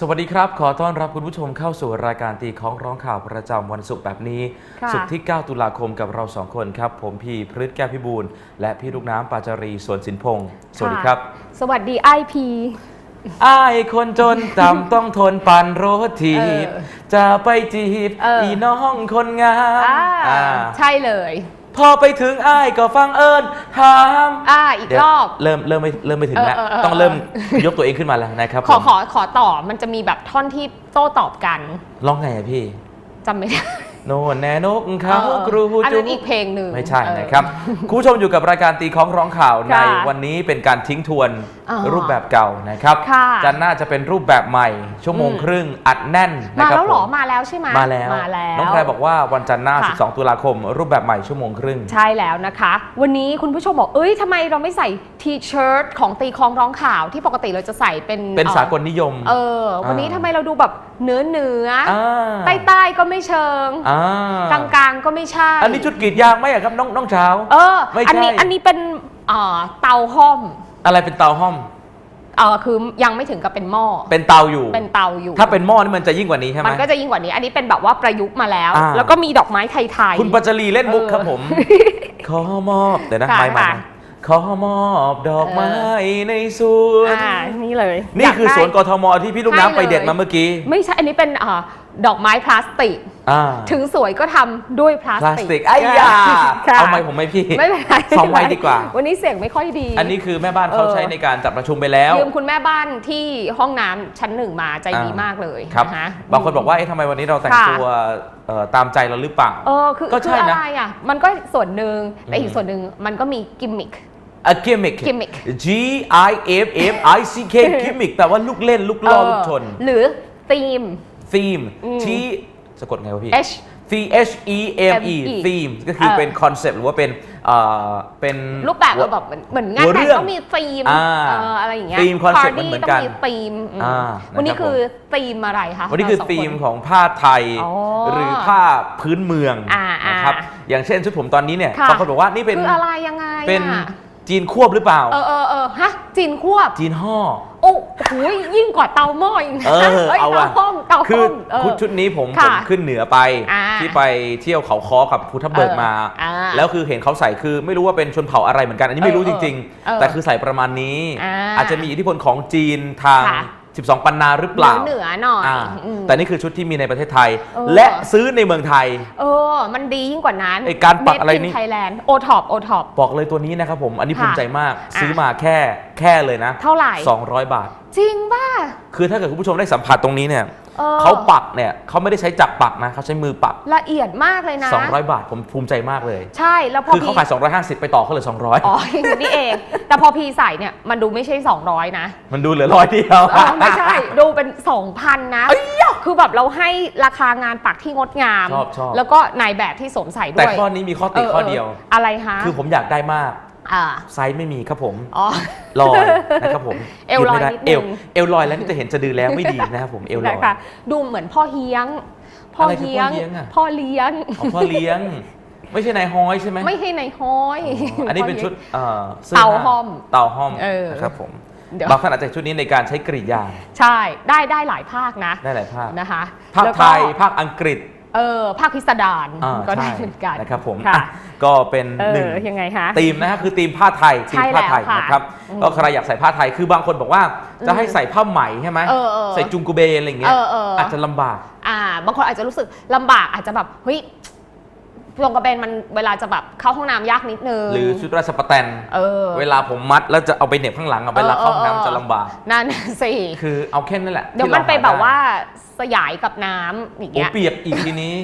สวัสดีครับ ขอต้อนรับคุณผู้ชมเข้าสู่รายการตีของร้องข่าวประจำวันศุกร์แบบนี้ ค่ะศุกร์ที่ 9 ตุลาคมกับเราสองคนครับ ผมพีพฤทธิ์แก้วพิบูลและพี่ลูกน้ำปาจารีสวนสินพงศ์สวัสดีครับสวัสดีไอพี อ้ายคนจนต่ำต้องทนปันโรทีบ เออจะไปจีบเอออีอี น้องคนงามอ่าอ่า ใช่เลย พอไปถึงอ้ายก็ฟังเอิญถามอ่าอีกเดี๋ยวรอบ เริ่มเริ่มไม่เริ่มไม่ถึงแล้ว เออเออเออ ต้องเริ่มยกตัวเองขึ้นมาแล้วนะครับขอผมขอขอต่อมันจะมีแบบท่อนที่โต้ตอบกันร้องไงอะพี่ จำไม่ได้โน่นแน่นกเขาเออกรูอันจุนั้นอีกเพลงหนึ่งไม่ใช่เออ นะครับ คุณผู้ชมอยู่กับรายการตีของร้องข่าวในค่ะวันนี้เป็นการทิ้งทวน อ่ารูปแบบเก่านะครับค่ะ จันทร์หน้าจะเป็นรูปแบบใหม่ ชั่วโมงอืมครึ่งอัดแน่นนะมาครับแล้วเหรอผมมาแล้วใช่ไหมมาแล้วมาแล้ว น้องแพรบอกว่าวันจันทร์หน้า ค่ะ 12 ตุลาคม รูปแบบใหม่ชั่วโมงครึ่ง ใช่แล้วนะคะ วันนี้คุณผู้ชมบอก เอ้ยทำไมเราไม่ใส่ทีเชิ้ตของตีคลองร้องข่าวที่ปกติเราจะใส่เป็นเป็นอ่อสากลนิยม เออ วันนี้อ่า ทำไมเราดูแบบเนื้อเนื้อออ่าใต้ใต้ๆก็ไม่เชิง อ่ากลางกลางๆก็ไม่ใช่ อันนี้จุดกรีดยางไหมอะครับน้องน้องเช้าเออ ไม่ใช่อันนี้อันนี้เป็นเอ่อเตาห้อม อะไรเป็นเตาห้อม เออคือยังไม่ถึงกับเป็นหม้อเป็นเตาอยู่ เป็นเตาอยู่ ถ้าเป็นหม้อนี่มันจะยิ่งกว่านี้ใช่ไหม มันก็จะยิ่งกว่านี้ อันนี้เป็นแบบว่าประยุกต์มาแล้ว อ่า แล้วก็มีดอกไม้ไทยๆ คุณปัจจรีเล่นมุกเออครับผม ขอมอบเดี๋ยวนะค่ะไม่มาค่ะ ขอมอบดอกไม้ในสวน อ่านี่เลยนี่ยากคือได้สวนกทมที่พี่ลูกใช่น้ำไปเด็ดเลยมาเมื่อกี้ไม่ใช่ อันนี้เป็นอ่าดอกไม้พลาสติก อ่า ถึงสวยก็ทำด้วยพลาสพลาสติกติกไอ้ยาค่ะเอาไม้ผมไหมพี่ไม่เป็นไรสองไม้ดีกว่า วันนี้เสียงไม่ค่อยดี อันนี้คือแม่บ้านเขาเออใช้ในการจัดประชุมไปแล้ว ยืมคุณแม่บ้านที่ห้องน้ำชั้นหนึ่งมาใจดีอ่าม มากเลยครับ นะคะ บางคนบอกว่าเอ๊ะทำไมวันนี้เราแต่งค่ะ ตัวเอ่อตามใจเราหรือเปล่า เออคือก็ใช่คือนะอะไรอะ มันก็ส่วนหนึ่งแต่อีอืกม ส่วนหนึ่งมันก็มีกิมมิค a gimmick gimmick G I M M I C K gimmick แปลว่าลูกเล่นลูกล่อลูกชน หรือธีม theme อืม T สะกดไงวะพี่ H C H E M E M E theme ก็คือเออเป็นคอนเซปต์หรือว่าเป็นเอ่อเป็นรูปแบบเออแบบเหมือนเหมือนงานหัวแต่เรื่องงต้องมีธีมอ่าเอออะไรอย่างเงี้ยธีม concept ปาร์ตี้มันเหมือนกันต้องมีธีมอืมอ่าวันนี้นะครับคือธีมอะไรคะวันนี้คือเราสงธีมนของผ้าไทยอ๋อหรือผ้าพื้นเมืองอ่าอ่านะครับอย่างเช่นชุดผมตอนนี้เนี่ยค่ะบางคนบอกว่านี่เป็นคืออะไรยังไงอะเป็น จีนควบหรือเปล่า เออเออเออฮะจีนควบจีนห่อ โอ้โหยิ่งกว่าเตาหม้ออีกนะเออฮ้ยเอาเตาอะห้อมเตาคืห้ออมเออ ชุดนี้ผมค่ะผมขึ้นเหนือไป อ่าที่ไปเที่ยวเขาคอกับภูทับเบิกมา เอออ่าแล้วคือเห็นเขาใไม่คือไม่รู้ว่าเป็นชนเผ่าอะไรเหมือนกัน อันนี้ไม่รู้เอจอริง เออๆ แต่คือใส่ประมาณนี้ อ่าอาจจะมีอิทธิพลของจีนทางค่ะ 12 ปันนาหรือเปล่าเหนือๆหน่อยอ่าอืม แต่นี่คือชุดที่มีในประเทศไทย เออ และซื้อในเมืองไทย เออ มันดียิ่งกว่านั้นไอ้การปักอะไรนี่ ไทยแลนด์โอท็อปโอท็อป บอกเลยตัวนี้นะครับผม อันนี้ค่ะภูมิใจมาก อะ ซื้อมาแค่ แค่เลยนะเท่าไหร่ 200 บาท จริงป่ะ คือถ้าเกิดคุณผู้ชมได้สัมผัสตรงนี้เนี่ยออ เขาปักเนี่ยเขาไม่ได้ใช้จักรปักนะเขาใช้มือปัก ละเอียดมากเลยนะ 200 บาทผมภูมิใจมากเลย ใช่แล้วพอคือเขาพีขาย 250 ไปต่อเขาเหลืออ๋ออย่างนี้นี่เอง แต่พอพีใส่เนี่ยมันดูไม่ใช่ 200 นะ200มันดูเหลือร้อยเดียว เออไม่ใช่ ดูเป็น 2,000 นะ คือแบบเราให้ราคางานปักที่งดงาม ชอบชอบ แล้วก็นายแบบที่สวมใส่ด้แต่วยข้อนี้มีข้อติข้อเดียว อะไรฮะ คือผมอยากได้มากอ่า ไซส์ไม่มีครับผมอ๋อลอยนะครับผมเอวลอยยืไม่ได้นิดนึงเอวเอวลอยแล้วนี่จะเห็นสะดือแล้วไม่ดีนะครับผมเอวลอยนะคะดูเหมือนพ่อเฮียงพ่ออะไรคือเฮียงพ่อเฮียงอะพ่อเลี้ยงของพ่อเลี้ยง ไม่ใช่นายฮอยใช่ไหมไม่ให้ในห้อยอ๋ออันนี้เป็นชุดเอ่อสื้เตาผ้ห้อมเตาห้อมเออนะครับผมเดี๋ยวบางขนาดจากชุดนี้ในการใช้กรีดยางใช่ได้ได้หลายภาคนะ ได้หลายภาคนะคะภาคแล้วไทก็ยภาคอังกฤษ เออภาคพิสดารอ่าก็ได้ใช่เหมือนกันนะครับผมค่ะ อะก็เป็นเอหนึ่ง อยังไงฮะธีมนะฮะคือธีมผ้าไทยธีมใช่ผ้าไทยแล้วค่ะนะครับอืมก็ใครอยากใส่ผ้าไทยคือบางคนบอกว่าจะให้ใส่ผ้าไหมใช่ไหมเออเออใส่จุงกุเบนอะไรอย่างเงี้ยเออเอออ อาจจะลำบาก อ่าบางคนอาจจะรู้สึกลำบากอาจจะแบบเฮ้ย จงกระเบนมันเวลาจะแบบเข้าห้องน้ำยากนิดนึงหรือชุดราชประแตนเออ เวลาผมมัดแล้วจะเอาไปเหน็บข้างหลังอะเวลาเข้าห้องน้ำจะลำบาก นั่นน่ะสิคือเอาแค่นั้นแหละเดี๋ยวที่มันไปรหแบบด้ว่าสยายกับน้ำอย่างโอ้เงี้ยเปียกอีกทีนี้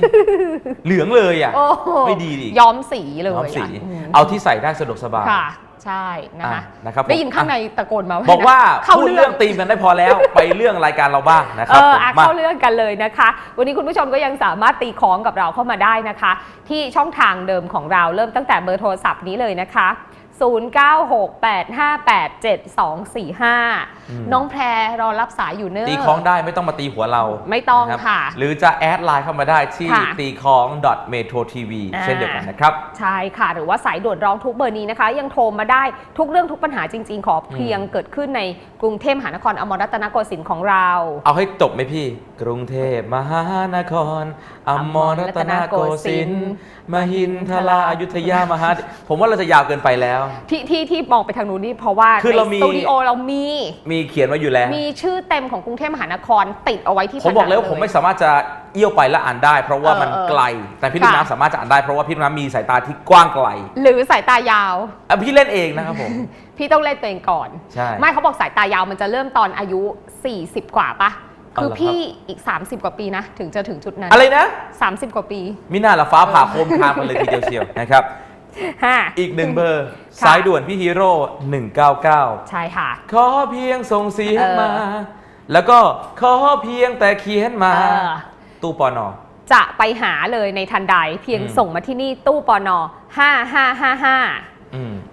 เหลืองเลยอะ โอ้โหไม่ดีดิย้อมสีเลยย้อมสีะมเอาที่ใส่ได้สะดวกสบาย ค่ะ ใช่นะคะอะนะครับผมได้ยินข้างในตะโกนมาบอกว่าเข้าพูดเรื่เรื่อองงตีมกันได้พอแล้ว ไปเรื่องรายการเราบ้างนะคเอรับอผมอะมาเข้าเรื่องกันเลยนะคะ วันนี้คุณผู้ชมก็ยังสามารถตีของกับเราเข้ามาได้นะคะ ที่ช่องทางเดิมของเราเริ่มตั้งแต่เบอร์โทรศัพท์นี้เลยนะคะ 0968587245 น้องแพรรอรับสายอยู่เนอะตีคล้องได้ไม่ต้องมาตีหัวเราไม่ต้องนรับค่ะ หรือจะแอดไลน์เข้ามาได้ที่ค่ะตีคล้อง .metro tv อ่า เช่นเดียวกันนะครับ ใช่ค่ะ หรือว่าสายด่วนร้องทุกเบอร์นี้นะคะ ยังโทรมาได้ทุกเรื่องทุกปัญหาจริง ๆ ขอเพียงเกิดขึ้นในกรุงเทพมหานครอมรรัตนโกสินทร์ของเรา เอาให้จบไหมพี่ กรุงเทพมหานครอมรรัตนโกสินทร์มหินทราอยุธยามหา ผมว่าเราจะยาวเกินไปแล้วที่ที่ที่มองไปทางนู้นนี่เพราะว่าคือในเรามีสตูดิโอเรามี มีเขียนไว้อยู่แล้ว มีชื่อเต็มของกรุงเทพมหานครติดเอาไว้ที่ผมบอกเลยว่าผนังผมไม่สามารถจะเอี้ยวไปและอ่านได้ เพราะว่าเออมันเออไกล แต่พี่ลูกค่ะ น้ำสามารถจะอ่านได้เพราะว่าพี่ลูกน้ำมีสายตาที่กว้างไกลหรือสายตายาว อะพี่เล่นเองนะครับผม พี่ต้องเล่นตัวเองก่อน ใช่ ไม่เขาบอกสายตายาวมันจะเริ่มตอนอายุ 40 กว่าปะเอาคือเหรอครับพี่อีก 30 กว่าปีนะ ถึงจะถึงจุดนั้น อะไรนะ 30 กว่าปี มิน่าละฟ้าผ่าโคมคามกันเลยทีเดียวเชียวนะครับฮะ อีกหนึ่งเบอร์ค่ะสายด่วนพี่ฮีโร่199 ใช่ค่ะ ขอเพียงส่งเสียงเออมา แล้วก็ขอเพียงแต่เขียนมาเออตู้ปอนอจะไปหาเลยในทันใดเพียงอืมส่งมาที่นี่ตู้ปอนอ5555อืม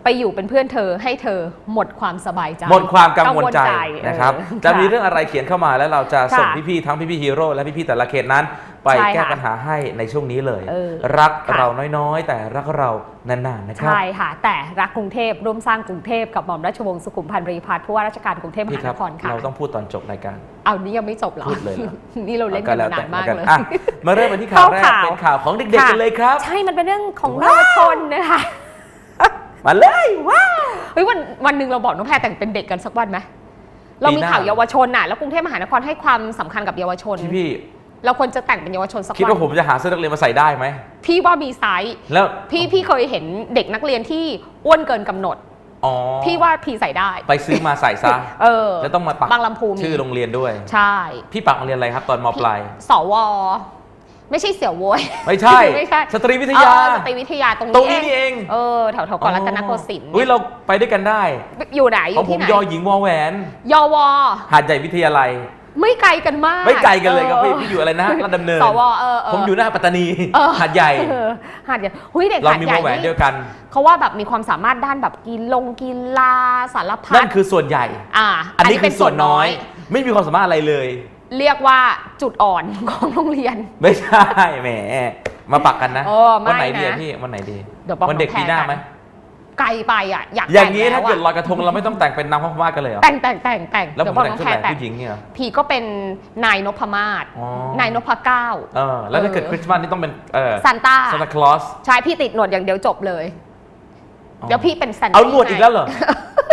ไปอยู่เป็นเพื่อนเธอให้เธอหมดความสบายใจหมดความกังวลใจกังวลใจนะครับเออจะมีค่ะเรื่องอะไรเขียนเข้ามาแล้วเราจะส่งค่ะพี่ๆทั้งพี่ๆฮีโร่และพี่ๆแต่ละเขตนั้น ไปใช่แก้ค่ะปัญหาให้ในช่วงนี้เลยเออรักค่ะเราน้อยๆ แต่รักเรานานๆนะครับใช่ค่ะ แต่รักกรุงเทพร่วมสร้างกรุงเทพกับหม่อมราชวงศ์สุขุมพันธ์บริพัตรผู้ว่าราชการกรุงเทพมพี่หาคนรับครค่ะเราต้องพูดตอนจบรายการเอานี่ยังไม่จบเหรอพูดเลยเหรอนี่เราเล่นกันมานานมากแวเลยอะมาเริ่มกันที่ข่าวแรกเข้าข่าวเป็นข่าวของเด็กๆกันเลยครับ ใช่มันเป็นเรื่องของเยาวชนนะคะ มาเลยว้าวเฮ้ยวันวันหนึ่งเราบอกน้องแพรแต่งเป็นเด็กกันสักวันไหมเรามีปีหน้า ข่าวเยาวชนน่ะแล้วกรุงเทพมหานครให้ความสำคัญกับเยาวชน พี่พี่เราควรจะแต่งเป็นเยาวชนสักคิดวันว่าผมจะหาเสื้อนักเรียนมาใส่ได้ไหมพี่ว่ามีไซส์แล้วพี่พี่เคยเห็นเด็กนักเรียนที่อ้วนเกินกำหนด อ๋อพี่ว่าพี่ใส่ได้ไปซื้อมาใส่ซะเออแล้วต้องมาปักบางลำพูมีชื่อโรงเรียนด้วย ใช่พี่ปักโรงเรียนอะไรครับตอนมปลาย สว ไม่ใช่เสี่ยวโวย ไม่ใช่ ไม่ใช่สตรีวิทยาเออสตรีวิทยาตรงนี้ตรงนี้นี่เองเออแถวแถวๆก่อนรัตนโกสินทร์อุ้ยเราไปด้วยกันได้ อยู่ไหนอของยู่ผที่มไหนยอหญิงวอแหวน ยอวหาดใหญ่วิทยาลัย ไม่ไกลกันมากไม่ไกลกันเลยครับพี่ออพี่อยู่อะไรนะลาดดำเนิน สวเออเผมอยู่หน้าปัตตานีเออหาดใหญ่ เออหาดใหญ่หุ้ยเด็กเราหาดมีใหญ่วอแหวนเดียวกัน เขาว่าแบบมีความสามารถด้านแบบกีลงกีฬาสารพันั่ดนคือส่วนใหญ่ อ่าอันนี้คือส่วนน้อย ไม่มีความสามารถอะไรเลย เรียกว่าจุดอ่อนของโรงเรียน ไม่ใช่แหม มาปักกันนะเออไม่วันไหนดีอะนะ พี่วันไหนดีเดี๋ยวบอกวันเด็กน้องแพรปีหน้ากันไหมไกลไปอะ อยากอย่างนี้แต่งถ้าเกิดแล้วลอยกระทงเราไม่ต้องแต่งเป็นนางพม่ากันเลยเหรอแต่งแต่งแต่งแต่งแล้วผมบอกแต่งน้องชุดแพรไหนแต่งผู้หญิงเนี่ยเหรอ พี่ก็เป็นนายนพมาศอ๋อ นายนพเก้า เออแล้วถ้าเกิดเออ คริสต์มาสนี่ต้องเป็นเออซานต้าซานตาคลอส ใช่พี่ติดหนวดอย่างเดียวจบเลย เดี๋ยวพี่เป็นซันเอาหนวดอีกแล้วเหรอ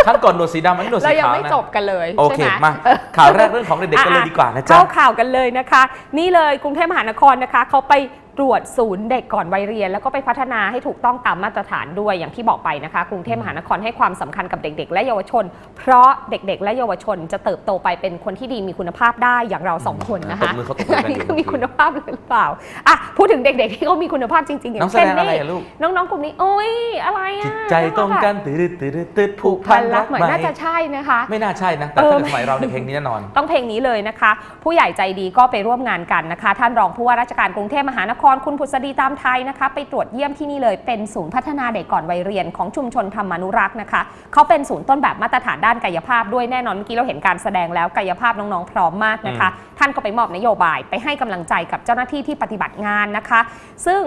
ครั้งก่อนหนวดสีดำอันนี้หนวดเราสียังขาวไม่นะจบกันเลยโอเคใช่ไหมาข่าวแรกเรื่องของเด็กๆกันเลยดีกว่านะจ๊ะเข้าข่าวกันเลยนะคะ นี่เลยกรุงเทพมหานครนะคะเขาไปตรวจศูนย์เด็กก่อนวัยเรียน แล้วก็ไปพัฒนาให้ถูกต้องตามมาตรฐานด้วยอย่างที่บอกไปนะคะกรุงเทพมหานครให้ความสำคัญกับเด็ก ๆ และเยาวชน เพราะเด็ก ๆ และเยาวชนจะเติบโตไปเป็นคนที่ดีมีคุณภาพได้อย่างเราสองคนนะคะตบมือเขาตบมือกันอันนี้อยู่ก็มีคุณภาพหรือเปล่าอะพูดถึงเด็ก ๆ ที่เขามีคุณภาพจริงๆอย่าน้องงแสเช่นดงอะไรนี่อะลูกน้องๆกลุ่มนี้โอ้ยอะไรอะจิตใจตรงกันตืดตืดตืดผูผูกกพัพันนรัรักกไหเหมมือนน่าจะใช่นะคะ ไม่น่าใช่นะแต่เออถ้าเกิดสมัยเราในยเพลงนี้แน่นอน ต้องเพลงนี้เลยนะคะ ผู้ใหญ่ใจดีก็ไปร่วมงานกันนะคะ ท่านรองผู้ว่าราชการกรุงเทพมหานครคุณพุษดีตามไทยนะคะ ไปตรวจเยี่ยมที่นี่เลยเป็นศูนย์พัฒนาเด็กก่อนวัยเรียนของชุมชนธรรมานุรักษ์นะคะเขาเป็นศูนย์ต้นแบบมาตรฐานด้านกายภาพด้วยแน่นอนเมื่อกี้เราเห็นการแสดงแล้วกายภาพน้องๆพร้อมมากนะคะ ท่านก็ไปมอบนโยบายไปให้กำลังใจกับเจ้าหน้าที่ที่ปฏิบัติงานนะคะ ซึ่ง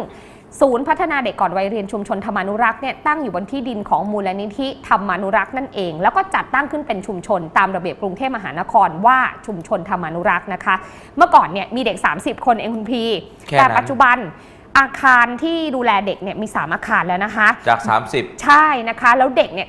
ศูนย์พัฒนาเด็กก่อนวัยเรียนชุมชนธรรมานุรักษ์เนี่ยตั้งอยู่บนที่ดินของมูลนิธิธรรมานุรักษ์นั่นเอง แล้วก็จัดตั้งขึ้นเป็นชุมชนตามระเบียบกรุงเทพมหานครว่าชุมชนธรรมานุรักษ์นะคะ เมื่อก่อนเนี่ยมีเด็ก 30 คนเองคุณพีแค่นั้นแต่ปัจจุบันอาคารที่ดูแลเด็กเนี่ยมี 3 อาคารแล้วนะคะ จาก 30 ใช่นะคะ แล้วเด็กเนี่ย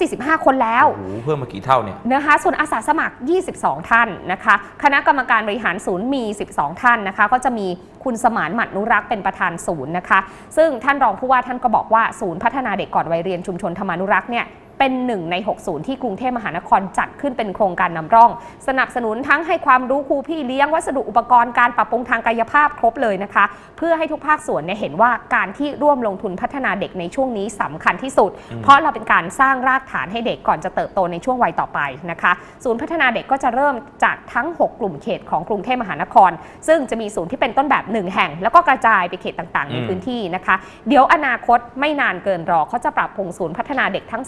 245 คนแล้ว โอ้โหเพิ่มมากี่เท่าเนี่ย นะคะส่วนอาสาสมัคร 22 ท่านนะคะ คณะกรรมการบริหารศูนย์มี 12 ท่านนะคะ ก็จะมีคุณสมานหมัดนุรักษ์เป็นประธานศูนย์นะคะ ซึ่งท่านรองผู้ว่าท่านก็บอกว่าศูนย์พัฒนาเด็กก่อนวัยเรียนชุมชนธรรมานุรักษ์เนี่ย เป็นหนึ่งใน6ศูนย์ที่กรุงเทพมหานครจัดขึ้นเป็นโครงการนำร่อง สนับสนุนทั้งให้ความรู้ครูพี่เลี้ยงวัสดุอุปกรณ์การปรับปรุงทางกายภาพครบเลยนะคะ เพื่อให้ทุกภาคส่วนเนี่ยเห็นว่าการที่ร่วมลงทุนพัฒนาเด็กในช่วงนี้สำคัญที่สุดอืมเพราะเราเป็นการสร้างรากฐานให้เด็กก่อนจะเติบโตในช่วงวัยต่อไปนะคะศูนย์พัฒนาเด็กก็จะเริ่มจากทั้ง 6 กลุ่มเขตของกรุงเทพมหานคร ซึ่งจะมีศูนย์ที่เป็นต้นแบบ1แห่ง แล้วก็กระจายไปเขตต่างๆ ในอืมพื้นที่นะคะ เดี๋ยวอนาคตไม่นานเกินรอเขาจะปรับปรุงศูนย์พัฒนาเด็กทั้ง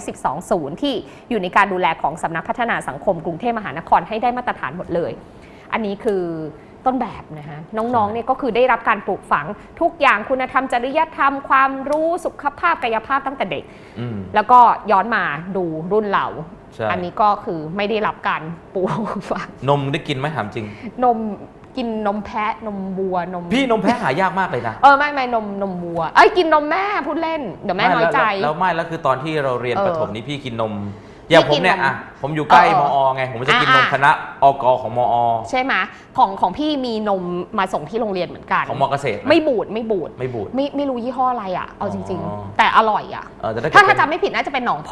312 ศูนย์ที่อยู่ในการดูแลของสำนักพัฒนาสังคมกรุงเทพมหานครให้ได้มาตรฐานหมดเลย อันนี้คือต้นแบบนะคะน้องๆเนี่ยก็คือได้รับการปลูกฝังทุกอย่างคุณธรรมจริยธรรม ความรู้สุขภาพกายภาพตั้งแต่เด็ก อืม แล้วก็ย้อนมาดูรุ่นเรา ใช่ อันนี้ก็คือไม่ได้รับการปลูกฝังนมได้กินไหมถามจริง นม กินนมแพะนมวัวนมพี่นมแพ้หายากมากเลยนะเออไม่ไม่นมนมวัวเอ้ยกินนมแม่พูดเล่นเดี๋ยวแม่น้อยใจ แล้วแล้วไม่แล้วคือตอนที่เราเรียนเออประถมนี้พี่กินนมอย่างผมเนี่ยพี่กินนมอะผมอยู่ใกล้เออมเอออไง ผมจะกินนมอ่าคณะอกของมอใช่ไหมของของพี่มีนมมาส่งที่โรงเรียนเหมือนกัน ของมอเกษตรนะไม่บูดไม่บูดไม่บูด ไม่ไม่รู้ยี่ห้ออะไรอะเอาจริง อ๋อ ๆ แต่อร่อยอะ เออแต่ถ้าเกิถ้าดถ้าเป็น จำไม่ผิดน่าจะเป็นหนองโพ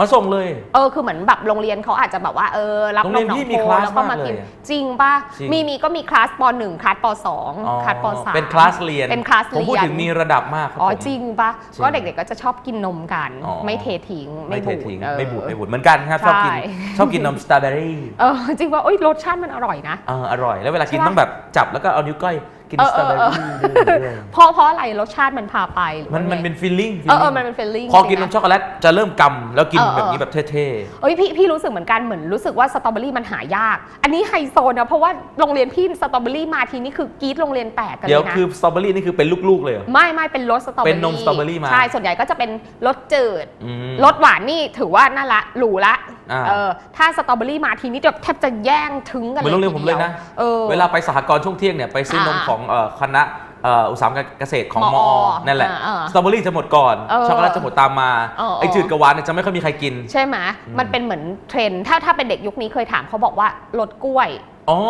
มาส่งเลย เออคือเหมือนแบบโรงเรียนเขาอาจจะแบบว่าเออรับโรงเรียนน้องพี่ๆมีโพคลาสแล้วก็มามากกินเลยอะจริงป่ะจริงมีมีก็มีคลาสป .1 คลาสป .2 อ๋อคลาสป .3 เป็นคลาสเรียนเป็นคลาสผมพูดเรียนถึงมีระดับมากครับอ๋อผมจริงป่ะจริงก็เด็กๆก็จะชอบกินนมกันอ๋อไม่เททิ้งไม่เทบูดทิ้งเออไม่บูดไม่บูดเหมือนกันครับชอบกินใช่ชอบกินนมสตรอเบอรี่เออจริงว่าโอ้ยรสชาติมันอร่อยนะเอออร่อยแล้วเวลากินใช่ปะต้องแบบจับแล้วก็เอานิ้วก้อย กินเออสตรอเบอเออรี่ด้วยเพราะเพราะอะไรรสชาติมันพาไปหรือมันว่ามันไงเป็นฟีลลิ่งเออเออมันเป็น feeling พอกินจรินงมนะช็อกโกแลตจะเริ่มกำแล้วกินเออเออ แบบนี้แบบเท่เอ้ยพี่พี่รู้สึกเหมือนกันเหมือนรู้สึกว่าสตรอเบอรี่มันหายาก อันนี้ไฮโซนะเพราะว่าโรงเรียนพี่สตรอเบอรี่มาทีนี่คือกรีดโรงเรียนแตกกันๆเลเดี๋ยวยนะ คือสตรอเบอรี่นี่คือเป็นลูกๆเลยเหรอ ไม่ไม่เป็นรสสตรอเบอรี่เป็นนมสตรอเบอรี่มา ใช่ส่วนใหญ่ก็จะเป็นรสจืดอืม รสหวานนี่ถือว่าน่าละหรูละอ่าเออถ้าสตรอเบอรี่มาทีนี้จะแทบจะแย่งถึงกันเหมือนโรงเรียนผมเลยนะ เออ เวลาไปสหกรณ์ช่วงเที่ยงเนี่ยไปซื้อนมอ่า ของเอ่อคณะเอ่ออุตสาหกรรมเกษตรของมมออนั่นแหละอ่าอ่าสตรอเบอรี่จะหมดก่อนเออช็อกโกแลตจะหมดตามมาเออเออไอจืดกับหวานเนี่ยจะไม่ค่อยมีใครกิน ใช่ไหมอืมมันเป็นเหมือนเทรนด์ถ้าถ้าเป็นเด็กยุคนี้เคยถามเขาบอกว่ารสกล้วย อ๋อ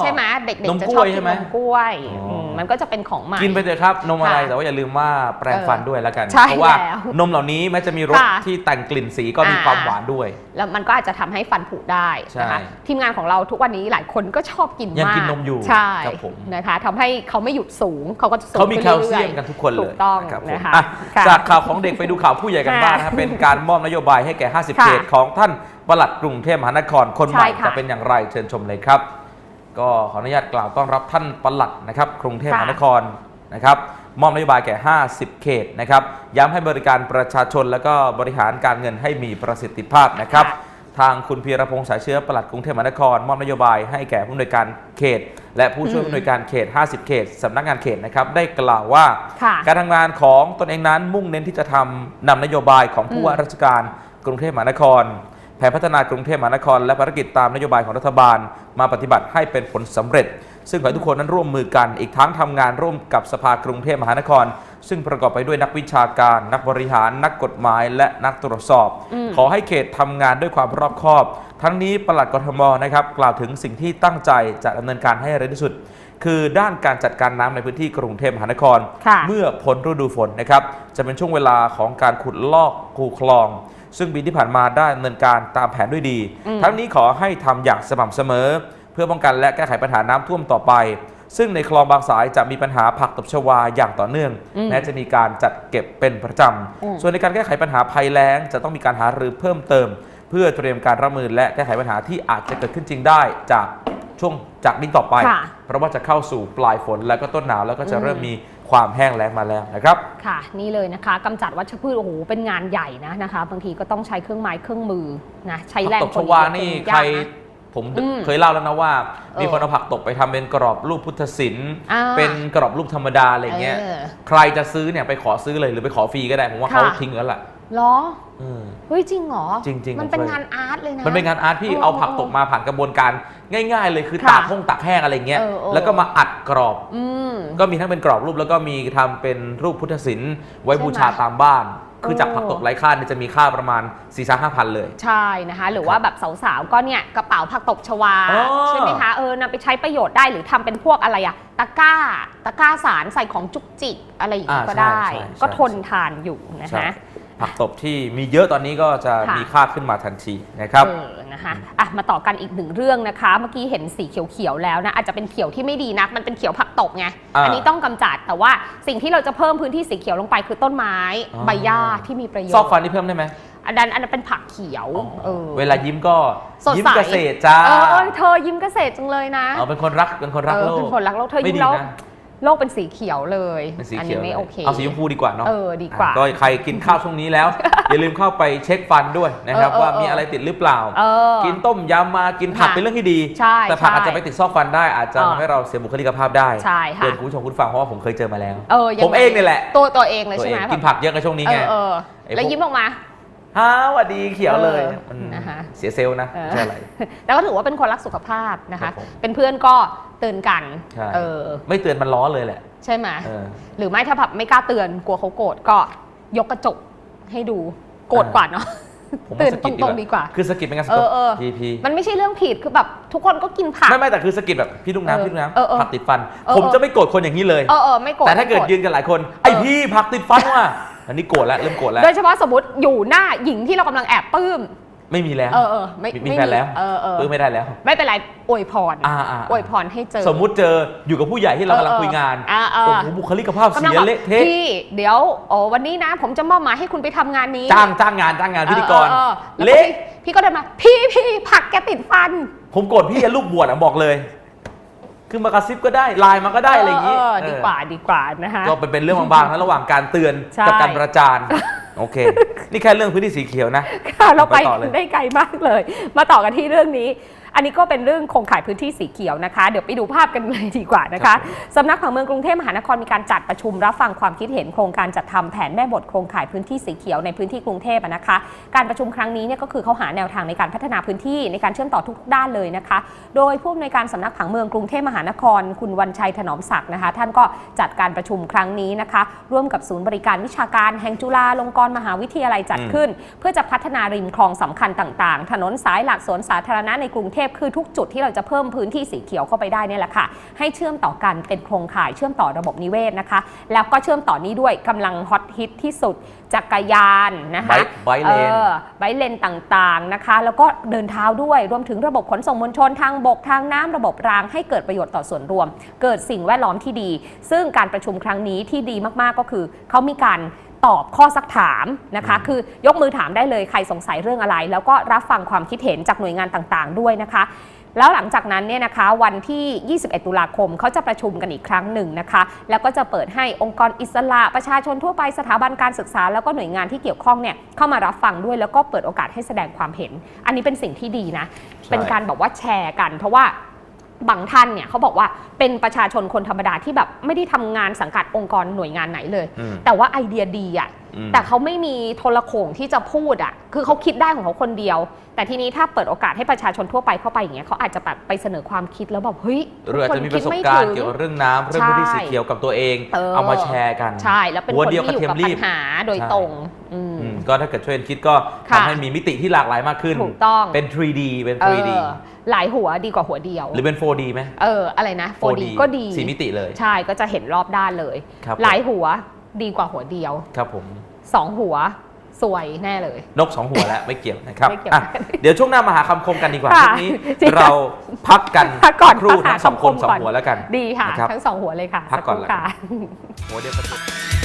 ใช่ไหมเด็กนมๆจะกชล้อบวยกิใช่นไหมนมกล้วยอ๋ออื มมันก็จะเป็นของใหม่ กินไปเถอะครับ นมอะไรค่ะแต่ว่าอย่าลืมว่าแปรงฟันด้วยแล้วกัน ใช่เพราะว่าแล้วนมเหล่านี้แม้จะมีรสค่ะที่แต่งกลิ่นสีก็มีอ่า ความหวานด้วย แล้วมันก็อาจจะทำให้ฟันผุได้นะคะใช่ทีมงานของเราทุกวันนี้หลายคนก็ชอบกินยังมากกินนมอยู่ใช่ครับผม นะคะทำให้เขาไม่หยุดสูงเขาก็จะสูงเขามีขึ้นแคลเซียมรื่อกันทุกคนเลยถูกต้องรับผมนะคะอะค่ะ จากข่าวของเด็กไปดูข่าวผู้ใหญ่กันค่ะบ้างนะครับเป็นการมอบนโยบายให้แก่ 50 ค่ะเขตของท่านปลัดกรุงเทพมหานครคนใหม่ใช่ค่ะ จะเป็นอย่างไรเชิญชมเลยครับ ก็ขออนุญาตกล่าวต้อนรับท่านปลัดนะครับกรุงเทพมหานครนะครับมอบนโยบายแก่ 50 เขตนะครับย้ำให้บริการประชาชน แล้วก็บริหารการเงินให้มีประสิทธิภาพนะครับค่ะทางคุณพีรพงษ์สายเชื้อปลัดกรุงเทพมหานคร มอบนโยบายให้แก่ผู้อำนวยการเขต และผู้ช่วยผู้อำนวยการเขต 50 เขตสำนักงานเขตนะครับได้กล่าวว่า ค่ะการทำงานของตนเองนั้นมุ่งเน้นที่จะทำนำนโยบายของผู้ว่าราชการกรุงเทพมหานคร แผนพัฒนากรุงเทพมหานคร และภารกิจตามนโยบายของรัฐบาล มาปฏิบัติให้เป็นผลสำเร็จ ซึ่งขอให้ทุกคนนั้นร่วมมือกัน อีกทั้งทำงานร่วมกับสภากรุงเทพมหานคร ซึ่งประกอบไปด้วยนักวิชาการ นักบริหาร นักกฎหมาย และนักตรวจสอบอืมขอให้เขตทำงานด้วยความรอบคอบ ทั้งนี้ปลัดกทมนะครับกล่าวถึงสิ่งที่ตั้งใจจะดำเนินการให้เร็วที่สุดคือด้านการจัดการน้ำในพื้นที่กรุงเทพมหานครค่ะเมื่อพ้นฤดูฝนนะครับ จะเป็นช่วงเวลาของการขุดลอกคูคลอง ซึ่งปีที่ผ่านมาได้ดำเนินการตามแผนด้วยดี อืม ทั้งนี้ขอให้ทำอย่างสม่ำเสมอ เพื่อป้องกันและแก้ไขปัญหาน้ำท่วมต่อไป ซึ่งในคลองบางสายจะมีปัญหาผักตบชวาอย่างต่อเนื่องอืมแม้จะมีการจัดเก็บเป็นประจอืมำส่วนในการแก้ไขปัญหาภัยแล้ง จะต้องมีการหารือเพิ่มเติม เพื่อเตรียมการรับมือและแก้ไขปัญหาที่อาจจะเกิดขึ้นจริงได้จากช่วงจากนี้ต่อไป ค่ะเพราะว่าจะเข้าสู่ปลายฝนแล้วก็ต้นหนาวแล้วก็จะอืมเริ่มมี ความแห้งแล้งมาแล้วนะครับ ค่ะ นี่เลยนะคะกำจัดวัชพืชโอ้โหเป็นงานใหญ่นะนะคะ บางทีก็ต้องใช้เครื่องไม้เครื่องมือนะใช้แรงผักตบคชนวาเดียนี่งใครยากนะผมอืมเคยเล่าแล้วนะว่า มีเออคนเอาผักตบไปทำเป็นกรอบรูปพุทธศิลป์อ่าเป็นกรอบรูปธรรมดาอะไรเงี้ยเออใครจะซื้อเนี่ยไปขอซื้อเลยหรือไปขอฟรีก็ได้ผมว่าเขาค่ะทิ้งแล้วล่ะเหรอ เออเฮ้ยจริงเหรอจริงๆมันเป็นผมเคยงานอาร์ตเลยนะมันเป็นงานอาร์ตพี่เออเอาผักเออตบมาผ่านกระบวนการง่าย ๆ เลยคือค่ะตากห้องตากแห้งอะไรเงี้ยเออเออแล้วก็มาอัดกรอบอืมก็มีทั้งเป็นกรอบรูปแล้วก็มีทำเป็นรูปพุทธศิลป์ไว้ใช่ไหมบูชาตามบ้านคือจากเออผักตบไร้ค่าเนี่ยจะมีค่าประมาณ4ี่ห้าพันเลย ใช่นะคะ หรือว่าแบบสาวๆ ก็เนี่ยกระเป๋าผักตบชวาอ๋อใช่ไหมคะเออนำไปใช้ประโยชน์ได้หรือทำเป็นพวกอะไรอะตะกร้า ตะกร้าสารใส่ของจุกจิกอะไรอย่างนี้อ่าก็ได้ใช่ใช่ก็ใช่ทนทานอยู่นะใช่คะ ผักตบที่มีเยอะตอนนี้ก็จะค่ะมีค่าขึ้นมาทันทีนะครับเออนะคะอะมาต่อกันอีกหนึ่งเรื่องนะคะ เมื่อกี้เห็นสีเขียวๆแล้วนะอาจจะเป็นเขียวที่ไม่ดีนักมันเป็นเขียวผักตบไงอ่าอันนี้ต้องกำจัดแต่ว่าสิ่งที่เราจะเพิ่มพื้นที่สีเขียวลงไปคือต้นไม้อ๋อใบหญ้าที่มีประโยชน์ซอกฟันนี่เพิ่มได้ไหมอันนั้นอันนั้นเป็นผักเขียวเออเวลายิ้มก็สดใสยิ้มเกษตรจ้าเออเออเธอยิ้มเกษตรจังเลยนะเอาเป็นคนรักเป็นคนรักเอโลอกเป็นคนรักโลกเธอไม่ยิ้มดีแล้วนะ โลกเป็นสีเขียวเลยเป็นสีอันเขีนี้ยวไม่ลยโอเคเอาสีชมพูดีกว่าเนาะเออดีกว่าอะก็ใครกินข้าวช่วงนี้แล้ว อย่าลืมเข้าไปเช็คฟันด้วยนะครับเออเออว่ามีอะไรติดหรือเปล่าเออกินต้มยำมากินผักค่ะเป็นเรื่องที่ดีใช่แต่ผักใช่อาจจะไปติดซอกฟันได้อาจจะเออทำให้เราเสียบุคลิกภาพได้ใช่ค่ะเตือนคุณผู้ชมคุณฟังเพราะว่าผมเคยเจอมาแล้วเออยังผมเองนี่แหละตัวตัวเองเลยตัวใช่เอไหงมกินผักเยอะกับช่วงนี้เอไงอเออไอ้แล้วพวกยิ้มออกมา ฮ่าหวัดดีเขียวเลยเออมันนะคะ เสียเซลล์นะเออไม่ใช่อะไร แต่ก็ถือว่าเป็นคนรักสุขภาพนะครัคะ บผมเป็นเพื่อนก็เตือนกัน ใช่ เออ ไม่เตือนมันล้อเลยแหละใช่ไหม เออ หรือไม่ถ้าแบบไม่กล้าเตือนกลัวเขาโกรธก็ยกกระจกให้ดูโกรธอ่ากว่าเนาะผมเตืว่าอนสะกิดตรงๆดีกว่า คือสะกิดเป็นการสะเอกดอเออ พีพีมันไม่ใช่เรื่องผิดคือแบบทุกคนก็กินผัก ไม่ไม่แต่คือสะกิดแบบพี่ลูกเออน้ำพี่ลูกน้เออเออำผักติดฟัน เออผมจะไม่โกรธคนอย่างนี้เลย เออเออไม่โกรธแต่ถ้าเกิดไม่โรธ ยืนกันหลายคน ไอพี่ผักติดฟันว่ะ อันนี้โกรธแล้วเริ่มโกรธแล้ว โดยเฉพาะสมมติอยู่หน้าหญิงที่เรากำลังแอบปลื้ม ไม่มีแล้ว เออเออไม่มีไม่มีแฟนแล้ว เออเออปื้มไม่ได้แล้ว ไม่เป็นไรอวยพรอ่าอ่าอวยพรให้เจอ สมมุติเจออยู่กับผู้ใหญ่ที่เรากำลังคุยงานอ่าเอโอ้อโหบุคลิกภาพกำลังเสียแบบเละเทะพี่เดี๋ยวโอ้วันนี้นะ ผมจะมอบหมายให้คุณไปทำงานนี้ จ้างจ้างงานจ้างงานพิธีกรเออเออแล้วเละพี่พี่ก็เดินมาพี่พี่ผักแกติดฟัน ผมโกรธพี่อะลูกบวชอะบอกเลย คือมากระซิบก็ได้ไลน์มาก็ได้อะไรอย่างงี้เออเออดีกว่าดีกว่านะคะ ก็เป็นเป็นเรื่องบางๆนะระหว่างการเตือนใช่ กับการประจานโอเค นี่แค่เรื่องพื้นที่สีเขียวนะค่ะเราไปไปต่อเลย ได้ไกลมากเลย มาต่อกันที่เรื่องนี้ อันนี้ก็เป็นเรื่องโครงข่ายพื้นที่สีเขียวนะคะ เดี๋ยวไปดูภาพกันเลยดีกว่านะคะสำนักผังเมืองกรุงเทพมหานครมีการจัดประชุมรับฟังความคิดเห็นโครงการจัดทำแผนแม่บทโครงข่ายพื้นที่สีเขียวในพื้นที่กรุงเทพอะนะคะ การประชุมครั้งนี้เนี่ยก็คือเขาหาแนวทางในการพัฒนาพื้นที่ในการเชื่อมต่อทุกๆด้านเลยนะคะ โดยผู้อำนวยการสำนักผังเมืองกรุงเทพมหานคร คุณวันชัยถนอมศักดิ์นะคะ ท่านก็จัดการประชุมครั้งนี้นะคะ ร่วมกับศูนย์บริการวิชาการแห่งจุฬาลงกรณ์มหาวิทยาลัยจัดอืมขึ้น เพื่อจะพัฒนาริมคลองสำคัญต่าง ๆ ถนนสายหลักสวนสาธารณะในกรุงเทพคือทุกจุดที่เราจะเพิ่มพื้นที่สีเขียวเข้าไปได้เนี่ยแหละค่ะ ให้เชื่อมต่อกันเป็นโครงข่ายเชื่อมต่อระบบนิเวศนะคะ แล้วก็เชื่อมต่อนี้ด้วยกำลังฮอตฮิตที่สุดจักรยานนะคะไบค์ไบค์เลนออไบค์เลนต่างๆนะคะ แล้วก็เดินเท้าด้วยรวมถึงระบบขนส่งมวลชนทางบกทางน้ำระบบราง ให้เกิดประโยชน์ต่อส่วนรวม เกิดสิ่งแวดล้อมที่ดี ซึ่งการประชุมครั้งนี้ที่ดีมากๆก็คือเขามีการ ตอบข้อซักถามนะคะอืมคือยกมือถามได้เลยใครสงสัยเรื่องอะไร แล้วก็รับฟังความคิดเห็นจากหน่วยงานต่างๆ ด้วยนะคะ แล้วหลังจากนั้นเนี่ยนะคะวันที่ 21 ตุลาคมเขาจะประชุมกันอีกครั้งหนึ่งนะคะ แล้วก็จะเปิดให้องค์กรอิสระประชาชนทั่วไปสถาบันการศึกษา แล้วก็หน่วยงานที่เกี่ยวข้องเนี่ยเข้ามารับฟังด้วยแล้วก็เปิดโอกาสให้แสดงความเห็น อันนี้เป็นสิ่งที่ดีนะเป็นการแบบว่าแชร์กัน เพราะว่า บางท่านเนี่ยเขาบอกว่าเป็นประชาชนคนธรรมดาที่แบบไม่ได้ทำงานสังกัดองค์กรหน่วยงานไหนเลยอืมแต่ว่าไอเดียดีอะอืมแต่เขาไม่มีโทรโขงที่จะพูดอะ คือเขาคิดได้ของเขาคนเดียว แต่ทีนี้ถ้าเปิดโอกาสให้ประชาชนทั่วไปเข้าไปอย่างเงี้ยเขาอาจจะแบบไปเสนอความคิดแล้วแบบเฮ้ยหรืออาจจะมีประสบคนคิดการณ์ไถึงเกี่ยวกับเรื่องน้ำเรื่องพื้นที่สีเขียวกับตัวเองเออเอามาแชร์กันใช่แล้วเป็นหัวคนเดียวที่อยู่กระกับเทียมรีปับญหาโดยใช่ตรงอืมอืมก็ถ้าเกิดช่วยกันคิดก็ค่ะทำให้มีมิติที่หลากหลายมากขึ้นถูกต้องเป็น 3D เป็นเอ 3D อ หลายหัวดีกว่าหัวเดียว หรือเป็น 4D ไหม เอออะไรนะ 4D ก็ดีสี่มิติเลย ใช่ก็จะเห็นรอบด้านเลย ครับ หลายหัวดีกว่าหัวเดียวครับผม สองหัวสวยแน่เลย นกสองหัวแล้ว ไม่เกี่ยวนะครับไม่เกี่ยวอะเดี๋ยวช่วงหน้ามาหาคำคมกันดีกว่าค่ะช่วงนี้จริงเราพักกันพักก่อนครู่พักหาทั้งสองคนคำคมสองก่อน หัวแล้วกันดีค่ะ นะครับ ทั้งสองหัวเลยค่ะพักก่อนสัแล้วกันค่ะ หัวเดียวกัน